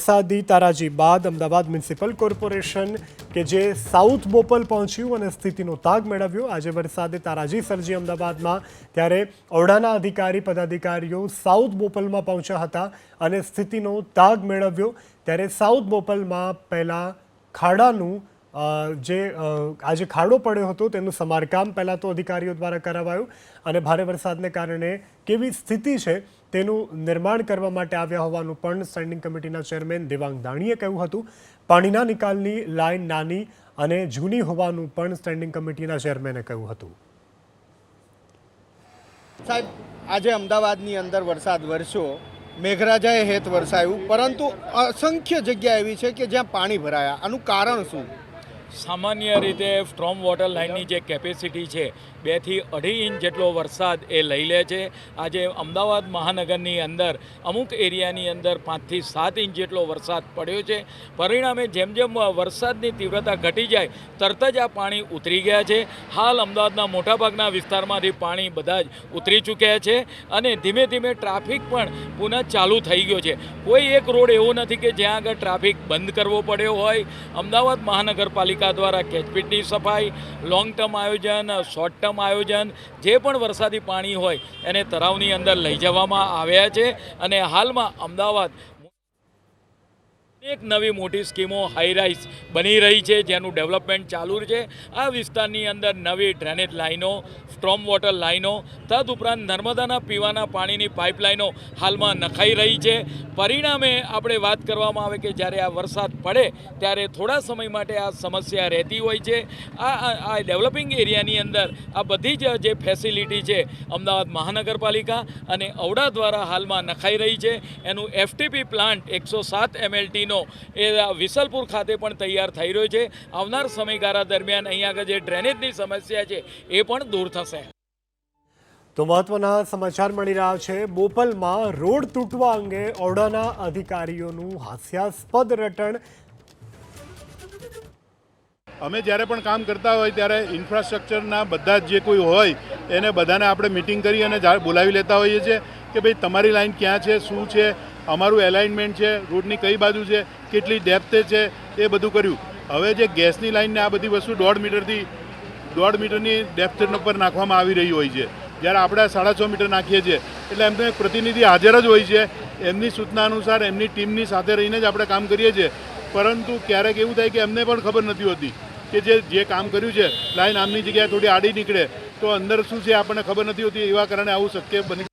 વરસાદી તારાજી બાદ Ahmedabad municipal corporation કે જે સાઉથ બોપલ પહોંચ્યું અને સ્થિતિનો તાગ મેળવ્યો. આજે વરસાદે તારાજી સર્જી અમદાવાદમાં, ત્યારે ઓરડાના અધિકારી, પદાધિકારીઓ સાઉથ બોપલમાં પહોંચ્યા હતા અને સ્થિતિનો તાગ મેળવ્યો. ત્યારે સાઉથ બોપલમાં પહેલાં ખાડાનું જે આજે ખાડો પડ્યો હતો તેનું સમારકામ પહેલાં તો અધિકારીઓ દ્વારા કરાવાયું અને ભારે વરસાદને કારણે કેવી સ્થિતિ છે તેનું નિર્માણ કરવા માટે આવ્યા હોવાનું પણ સ્ટેન્ડિંગ કમિટીના ચેરમેન દેવાંગ દાણીએ કહ્યું હતું. પાણીના નિકાલની લાઇન નાની અને જૂની હોવાનું પણ સ્ટેન્ડિંગ કમિટીના ચેરમેને કહ્યું હતું. સાહેબ, આજે અમદાવાદની અંદર વરસાદ વરસ્યો. મેઘરાજાએ હેત વરસાયું, પરંતુ અસંખ્ય જગ્યા એવી છે કે જ્યાં પાણી ભરાયા. આનું કારણ શું? સામાન્ય રીતે સ્ટ્રોમ વોટર લાઇનની જે કેપેસિટી છે, બેથી અઢી ઇંચ જેટલો વરસાદ એ લઈ લે છે. આજે અમદાવાદ મહાનગરની અંદર અમુક એરિયાની અંદર પાંચથી સાત ઇંચ જેટલો વરસાદ પડ્યો છે. પરિણામે જેમ જેમ વરસાદની તીવ્રતા ઘટી જાય, તરત જ આ પાણી ઉતરી ગયા છે. હાલ અમદાવાદના મોટાભાગના વિસ્તારમાંથી પાણી બધા જ ઉતરી ચૂક્યા છે અને ધીમે ધીમે ટ્રાફિક પણ પુનઃ ચાલુ થઈ ગયો છે. કોઈ એક રોડ એવો નથી કે જ્યાં આગળ ટ્રાફિક બંધ કરવો પડ્યો હોય. અમદાવાદ મહાનગરપાલિકા દ્વારા કેચપીટની સફાઈ લોંગ ટર્મ આયોજન શોર્ટ ટર્મ આયોજન, જે પણ વરસાદી પાણી હોય એને તળાવની અંદર લઈ જવામાં આવ્યા છે. અને હાલમાં અમદાવાદ એક નવી મોટી સ્કીમો હાઈરાઇઝ બની રહી છે, જેનું ડેવલપમેન્ટ ચાલુ છે. આ વિસ્તારની અંદર નવી ડ્રેનેજ લાઈનો સ્ટ્રોમ વોટર લાઈનો તદઉપરાંત નર્મદાના પીવાના પાણીની પાઇપલાઇનો હાલમાં નખાઈ રહી છે. પરિણામે આપણે વાત કરવામાં આવે કે જ્યારે આ વરસાદ પડે, ત્યારે થોડા સમય માટે આ સમસ્યા રહેતી હોય છે. આ, આ- આ ડેવલપિંગ એરિયાની અંદર આ બધી જ જે ફેસિલિટી છે, અમદાવાદ મહાનગરપાલિકા અને ઔડા દ્વારા હાલમાં નખાઈ રહી છે. એનું એફટીપી પ્લાન્ટ એકસો સાત એમએલટીનો એ આ વિસલપુર ખાતે પણ તૈયાર થઈ રહ્યો છે. આવનાર સમયગાળા દરમિયાન અહીંયા આગળ જે ડ્રેનેજની સમસ્યા છે એ પણ દૂર થશે. તો મહત્વના સમાચાર મળી રહ્યા છે. બોપલમાં રોડ તૂટવા અંગે ઓરડાના અધિકારીઓનું હાસ્યાસ્પદ રટણ. અમે જ્યારે પણ કામ કરતા હોય ત્યારે ઇન્ફ્રાસ્ટ્રક્ચરના બધા જ જે કોઈ હોય એને બધાને આપણે મિટિંગ કરી અને બોલાવી લેતા હોઈએ છીએ કે ભાઈ તમારી લાઈન ક્યાં છે શું છે અમારું એલાઇનમેન્ટ છે, રોડની કઈ બાજુ છે, કેટલી ડેપ્થે છે, એ બધું કર્યું. હવે જે ગેસની લાઈનને આ બધી વસ્તુ દોઢ મીટરથી, દોઢ મીટરની ડેપ્થ પર નાખવામાં આવી રહી હોય છે. જ્યારે આપણે સાડા છ મીટર નાખીએ છીએ, એટલે એમનો એક પ્રતિનિધિ હાજર જ હોય છે. એમની સૂચના અનુસાર એમની ટીમની સાથે રહીને જ આપણે કામ કરીએ છીએ. પરંતુ ક્યારેક એવું થાય કે એમને પણ ખબર નથી હોતી કે જે જે કામ કર્યું છે લાઇન આમની જગ્યાએ થોડી આડી નીકળે, તો અંદર શું છે આપણને ખબર નથી હોતી, એવા કારણે આવું શક્ય બની